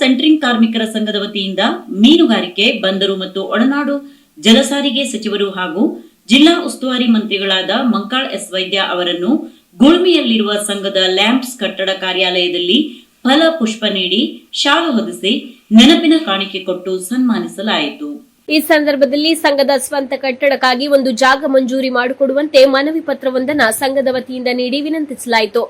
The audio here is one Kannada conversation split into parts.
ಸೆಂಟ್ರಿಂಗ್ ಕಾರ್ಮಿಕರ ಸಂಘದ ವತಿಯಿಂದ ಮೀನುಗಾರಿಕೆ, ಬಂದರು ಮತ್ತು ಒಳನಾಡು ಜಲಸಾರಿಗೆ ಸಚಿವರು ಹಾಗೂ ಜಿಲ್ಲಾ ಉಸ್ತುವಾರಿ ಮಂತ್ರಿಗಳಾದ ಮಂಕಾಳ್ ಎಸ್ ವೈದ್ಯ ಅವರನ್ನು ಗುಳ್ಮಿಯಲ್ಲಿರುವ ಸಂಘದ ಲ್ಯಾಂಪ್ಸ್ ಕಟ್ಟಡ ಕಾರ್ಯಾಲಯದಲ್ಲಿ ಫಲ ಪುಷ್ಪ ನೀಡಿ ಶಾಲು ಹೊದಿಸಿ ನೆನಪಿನ ಕಾಣಿಕೆ ಕೊಟ್ಟು ಸನ್ಮಾನಿಸಲಾಯಿತು. ಈ ಸಂದರ್ಭದಲ್ಲಿ ಸಂಘದ ಸ್ವಂತ ಕಟ್ಟಡಕ್ಕಾಗಿ ಒಂದು ಜಾಗ ಮಂಜೂರಿ ಮಾಡಿಕೊಡುವಂತೆ ಮನವಿ ಪತ್ರವೊಂದನ್ನು ಸಂಘದ ವತಿಯಿಂದ ನೀಡಿ ವಿನಂತಿಸಲಾಯಿತು.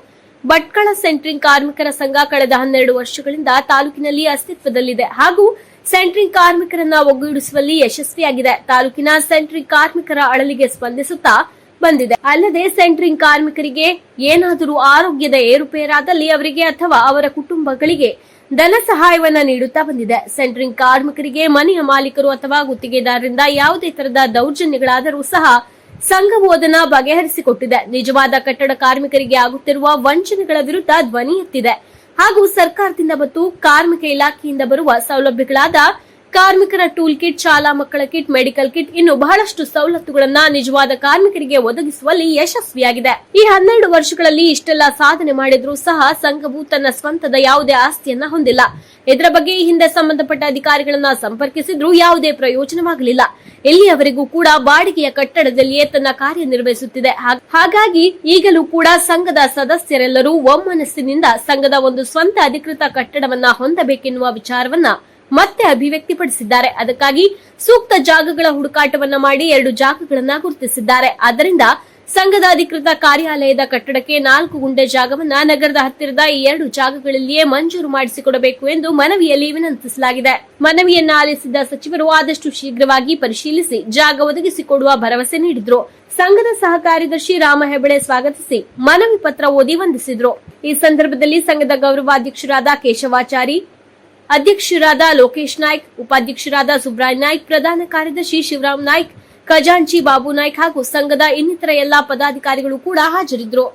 ಭಟ್ಕಳ ಸೆಂಟ್ರಿಂಗ್ ಕಾರ್ಮಿಕರ ಸಂಘ ಕಳೆದ ಹನ್ನೆರಡು ವರ್ಷಗಳಿಂದ ತಾಲೂಕಿನಲ್ಲಿ ಅಸ್ತಿತ್ವದಲ್ಲಿದೆ ಹಾಗೂ ಸೆಂಟ್ರಿಂಗ್ ಕಾರ್ಮಿಕರನ್ನ ಒಗ್ಗೂಡಿಸುವಲ್ಲಿ ಯಶಸ್ವಿಯಾಗಿದೆ. ತಾಲೂಕಿನ ಸೆಂಟ್ರಿಂಗ್ ಕಾರ್ಮಿಕರ ಅಳಲಿಗೆ ಸ್ಪಂದಿಸುತ್ತಾ ಬಂದಿದೆ. ಅಲ್ಲದೆ ಸೆಂಟ್ರಿಂಗ್ ಕಾರ್ಮಿಕರಿಗೆ ಏನಾದರೂ ಆರೋಗ್ಯದ ಏರುಪೇರಾದಲ್ಲಿ ಅವರಿಗೆ ಅಥವಾ ಅವರ ಕುಟುಂಬಗಳಿಗೆ ಧನ ಸಹಾಯವನ್ನ ನೀಡುತ್ತಾ ಬಂದಿದೆ. ಸೆಂಟ್ರಿಂಗ್ ಕಾರ್ಮಿಕರಿಗೆ ಮನೆಯ ಮಾಲೀಕರು ಅಥವಾ ಗುತ್ತಿಗೆದಾರರಿಂದ ಯಾವುದೇ ತರದ ದೌರ್ಜನ್ಯಗಳಾದರೂ ಸಹ ಸಂಘವು ಬೋಧನ ಬಗೆಹರಿಸಿಕೊಟ್ಟಿದೆ. ನಿಜವಾದ ಕಟ್ಟಡ ಕಾರ್ಮಿಕರಿಗೆ ಆಗುತ್ತಿರುವ ವಂಚನೆಗಳ ವಿರುದ್ಧ ಧ್ವನಿ ಎತ್ತಿದೆ. ಹಾಗೂ ಸರ್ಕಾರದಿಂದ ಮತ್ತು ಕಾರ್ಮಿಕ ಇಲಾಖೆಯಿಂದ ಬರುವ ಸೌಲಭ್ಯಗಳಾದ ಕಾರ್ಮಿಕರ ಟೂಲ್ ಕಿಟ್, ಶಾಲಾ ಮಕ್ಕಳ ಕಿಟ್, ಮೆಡಿಕಲ್ ಕಿಟ್ ಇನ್ನು ಬಹಳಷ್ಟು ಸವಲತ್ತುಗಳನ್ನ ನಿಜವಾದ ಕಾರ್ಮಿಕರಿಗೆ ಒದಗಿಸುವಲ್ಲಿ ಯಶಸ್ವಿಯಾಗಿದೆ. ಈ ಹನ್ನೆರಡು ವರ್ಷಗಳಲ್ಲಿ ಇಷ್ಟೆಲ್ಲ ಸಾಧನೆ ಮಾಡಿದ್ರೂ ಸಹ ಸಂಘವು ತನ್ನ ಸ್ವಂತದ ಯಾವುದೇ ಆಸ್ತಿಯನ್ನ ಹೊಂದಿಲ್ಲ. ಇದರ ಬಗ್ಗೆ ಈ ಹಿಂದೆ ಸಂಬಂಧಪಟ್ಟ ಅಧಿಕಾರಿಗಳನ್ನ ಸಂಪರ್ಕಿಸಿದ್ರೂ ಯಾವುದೇ ಪ್ರಯೋಜನವಾಗಲಿಲ್ಲ. ಇಲ್ಲಿಯವರೆಗೂ ಕೂಡ ಬಾಡಿಗೆಯ ಕಟ್ಟಡದಲ್ಲಿಯೇ ತನ್ನ ಕಾರ್ಯನಿರ್ವಹಿಸುತ್ತಿದೆ. ಹಾಗ್- ಹಾಗಾಗಿ ಈಗಲೂ ಕೂಡ ಸಂಘದ ಸದಸ್ಯರೆಲ್ಲರೂ ಒಮ್ಮನಸ್ಸಿನಿಂದ ಸಂಘದ ಒಂದು ಸ್ವಂತ ಅಧಿಕೃತ ಕಟ್ಟಡವನ್ನ ಹೊಂದಬೇಕೆನ್ನುವ ವಿಚಾರವನ್ನ ಮತ್ತೆ ಅಭಿವ್ಯಕ್ತಿಪಡಿಸಿದ್ದಾರೆ. ಅದಕ್ಕಾಗಿ ಸೂಕ್ತ ಜಾಗಗಳ ಹುಡುಕಾಟವನ್ನ ಮಾಡಿ ಎರಡು ಜಾಗಗಳನ್ನ ಗುರುತಿಸಿದ್ದಾರೆ. ಆದ್ದರಿಂದ ಸಂಘದ ಅಧಿಕೃತ ಕಾರ್ಯಾಲಯದ ಕಟ್ಟಡಕ್ಕೆ ನಾಲ್ಕು ಗುಂಡೆ ಜಾಗವನ್ನ ನಗರದ ಹತ್ತಿರದ ಈ ಎರಡು ಜಾಗಗಳಲ್ಲಿಯೇ ಮಂಜೂರು ಮಾಡಿಸಿಕೊಡಬೇಕು ಎಂದು ಮನವಿಯಲ್ಲಿ ವಿನಂತಿಸಲಾಗಿದೆ. ಮನವಿಯನ್ನ ಆಲಿಸಿದ ಸಚಿವರು ಆದಷ್ಟು ಶೀಘ್ರವಾಗಿ ಪರಿಶೀಲಿಸಿ ಜಾಗ ಒದಗಿಸಿಕೊಡುವ ಭರವಸೆ ನೀಡಿದ್ರು. ಸಂಘದ ಸಹ ಕಾರ್ಯದರ್ಶಿ ರಾಮ ಹೆಬ್ಬಳೆ ಸ್ವಾಗತಿಸಿ ಮನವಿ ಪತ್ರ ಓದಿ ವಂದಿಸಿದ್ರು. ಈ ಸಂದರ್ಭದಲ್ಲಿ ಸಂಘದ ಗೌರವಾಧ್ಯಕ್ಷರಾದ ಕೇಶವಾಚಾರಿ ಅಧ್ಯಕ್ಷರಾದ ಲೋಕೇಶ್ ನಾಯ್ಕ್, ಉಪಾಧ್ಯಕ್ಷರಾದ ಸುಬ್ರಾಯ್ ನಾಯ್ಕ್, ಪ್ರಧಾನ ಕಾರ್ಯದರ್ಶಿ ಶಿವರಾಮ್ ನಾಯ್ಕ್, ಖಜಾಂಚಿ ಬಾಬು ನಾಯ್ಕ್ ಹಾಗೂ ಸಂಘದ ಇನ್ನಿತರ ಎಲ್ಲಾ ಪದಾಧಿಕಾರಿಗಳು ಕೂಡ ಹಾಜರಿದ್ದರು.